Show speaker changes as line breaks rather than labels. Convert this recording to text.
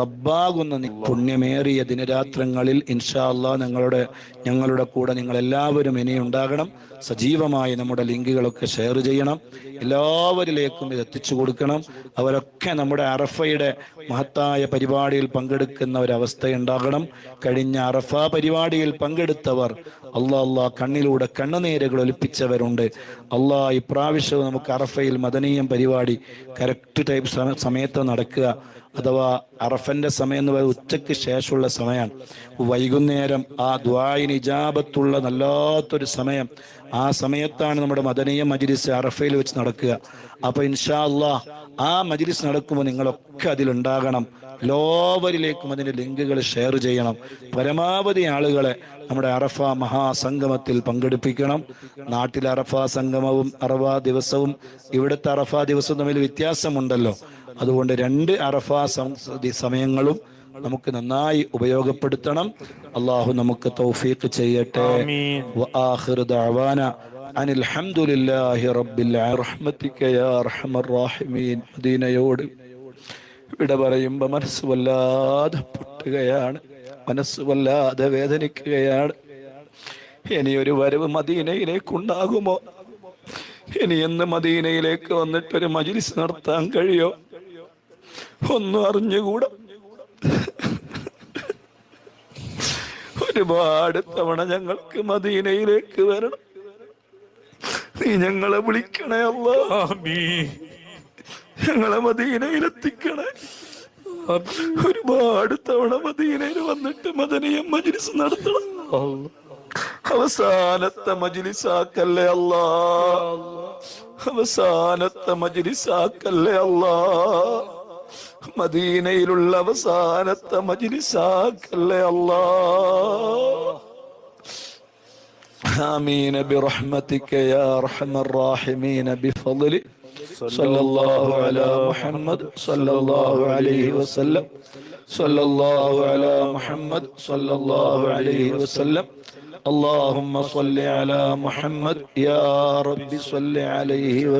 റബ്ബാകുന്ന പുണ്യമേറിയ ദിനരാത്രങ്ങളിൽ ഇൻഷാ അള്ളാ ഞങ്ങളുടെ ഞങ്ങളുടെ കൂടെ നിങ്ങൾ എല്ലാവരും ഇനി ഉണ്ടാകണം. സജീവമായി നമ്മുടെ ലിങ്കുകളൊക്കെ ഷെയർ ചെയ്യണം. എല്ലാവരിലേക്കും ഇത് എത്തിച്ചു കൊടുക്കണം. അവരൊക്കെ നമ്മുടെ അറഫയുടെ മഹത്തായ പരിപാടിയിൽ പങ്കെടുക്കുന്ന ഒരവസ്ഥ ഉണ്ടാകണം കഴിഞ്ഞ അറഫ പരിപാടിയിൽ പങ്കെടുത്തവർ അള്ളാ അള്ളാ കണ്ണിലൂടെ കണ്ണുനീരുകൾ ഒലിപ്പിച്ചവരുണ്ട്. അള്ളാ ഇപ്രാവശ്യവും നമുക്ക് അറഫയിൽ മദനീയം പരിപാടി കറക്റ്റ് ടൈപ്പ് സമ- സമയത്ത് നടക്കുക. അഥവാ അറഫന്റെ സമയം എന്ന് പറയുന്നത് ഉച്ചയ്ക്ക് ശേഷമുള്ള സമയമാണ് വൈകുന്നേരം ആ ദ്വായിന് ഇജാബത്തുള്ള നല്ലാത്തൊരു സമയം. ആ സമയത്താണ് നമ്മുടെ മദനീയ മജിലിസ് അറഫയിൽ വെച്ച് നടക്കുക. അപ്പൊ ഇൻഷാ അള്ളാ ആ മജിലിസ് നടക്കുമ്പോൾ നിങ്ങളൊക്കെ അതിലുണ്ടാകണം. എല്ലാവരിലേക്കും അതിന്റെ ലിങ്കുകൾ ഷെയർ ചെയ്യണം. പരമാവധി ആളുകളെ നമ്മുടെ അറഫ മഹാസംഗമത്തിൽ പങ്കെടുപ്പിക്കണം. നാട്ടിലെ അറഫ സംഗമവും അറഫ ദിവസവും ഇവിടുത്തെ അറഫ ദിവസവും തമ്മിൽ വ്യത്യാസമുണ്ടല്ലോ. അതുകൊണ്ട് രണ്ട് അറഫ സം- ദി- സമയങ്ങളും നമുക്ക് നന്നായി ഉപയോഗപ്പെടുത്തണം അള്ളാഹു നമുക്ക് തൗഫീഖ് ചെയ്യട്ടെ وآخر دعوانا أن الحمد لله رب العالمين رحمتك يا أرحم الراحمين മദീനയോട് വിട പറയുമ്പോൾ മനസ്സ് വല്ലാതെ പൊട്ടുകയാണ് മനസ്സ് വല്ലാതെ വേദനിക്കുകയാണ് ഇനി ഒരു വരവ് മദീനയിലേക്ക് ഉണ്ടാകുമോ ഇനി എന്ന് മദീനയിലേക്ക് വന്നിട്ടൊരു മജിലിസ് നടത്താൻ കഴിയോ ഒന്നും അറിഞ്ഞുകൂടാ ഒരുപാട് തവണ ഞങ്ങൾക്ക് മദീനയിലേക്ക് വരണം. നീ ഞങ്ങളെ വിളിക്കണേ അല്ല. ഞങ്ങളെ മദീനയിലെത്തിക്കണേ. ഒരുപാട് തവണ മദീനയിൽ വന്നിട്ട് മദനീയം മജിലിസ് നടത്തണം. അവസാനത്തെ മജിലിസാക്കല്ലേ അല്ല. അവസാനത്തെ മജിലിസാക്കല്ലേ അല്ലാ. മദീനയിലുള്ള അവസാനത്തെ മജിലിസാക്കല്ലേ അല്ലാ آمين برحمتك يا أرحم الراحمين بفضلك صلى الله على محمد صلى الله عليه وسلم صلى الله على محمد صلى الله عليه وسلم اللهم صل على محمد يا رب صل عليه وسلم